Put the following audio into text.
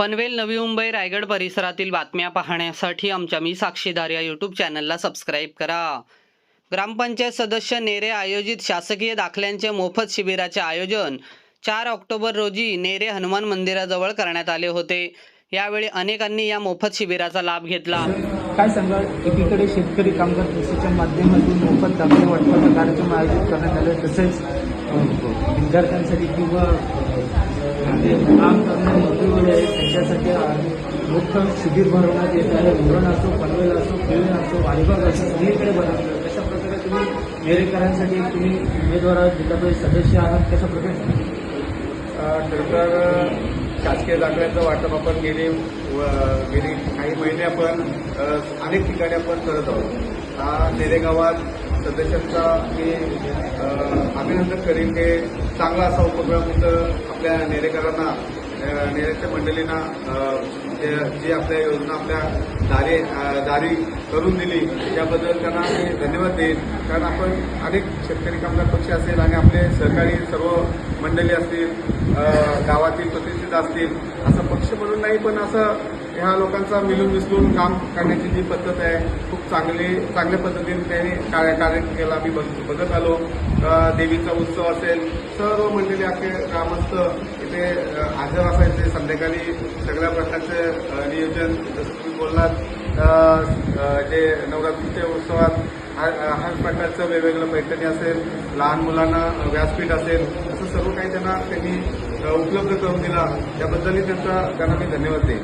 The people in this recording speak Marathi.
पनवेल नवी मुंबई रायगड परिसरातील बातम्या पाहण्यासाठी आमच्या मी साक्षीदार या यूट्यूब चॅनलला सबस्क्राईब करा. ग्रामपंचायत सदस्य नेरे आयोजित शासकीय दाखल्यांचे मोफत शिबिराचे आयोजन चार ऑक्टोबर रोजी नेरे हनुमान मंदिराजवळ करण्यात आले होते. यावेळी अनेकांनी या मोफत शिबिराचा लाभ घेतला. काय सांगा एकीकडे शेतकरी कामगार कृषीच्या माध्यमातून मोफत दाखले वाटपाचा कार्यक्रम आयोजित करण्यात आले तसेच विद्यार्थ्यांसाठी किंवा म्हणजे काम करणारे मोठं शिबिर भरवण्यात येत आहे. उरण असो पनवेल असो खेळ असो अलिबाग असो सगळीकडे बनवलं कशा प्रकारे तुम्ही नेरेकरांसाठी तुम्ही उमेदवार आहात जिल्हा परिषद सदस्य आहात कशा प्रकारे? सरकार शासकीय दाखल्याचं वाटप आपण गेले व- गेली काही महिने आपण अनेक ठिकाणी आपण करत आहोत. हा नेरेगावात सदस्यांचा मी अभिनंदन करीन. की चांगला असा उपक्रम इथं आपल्या नेरेकरांना नेरेच्या मंडळींना जे जी आपल्या योजना आपल्या दारी दारी करून दिली त्याबद्दल त्यांना मी धन्यवाद देईन. कारण आपण अनेक शेतकरी कामगार पक्ष असेल आणि आपले सहकारी सर्व मंडळी असतील गावातील प्रतिष्ठित असतील असं पक्ष म्हणून नाही पण असं ह्या लोकांचा मिळून मिसळून काम करण्याची जी पद्धत आहे खूप चांगली चांगल्या पद्धतीने त्यांनी कार्य कार्य केलं आम्ही बघत आलो. देवीचा उत्सव असेल सर्व मंडळी अखे ग्रामस्थ इथे हजर असायचे. संध्याकाळी सगळ्या प्रकारचे नियोजन जसं तुम्ही बोललात जे नवरात्रीच्या उत्सवात हर हर प्रकारचं वेगवेगळं पैठणी असेल लहान मुलांना व्यासपीठ असेल असं सर्व काही त्यांना त्यांनी उपलब्ध करून दिला. त्याबद्दलही त्यांचा त्यांना मी धन्यवाद देईन.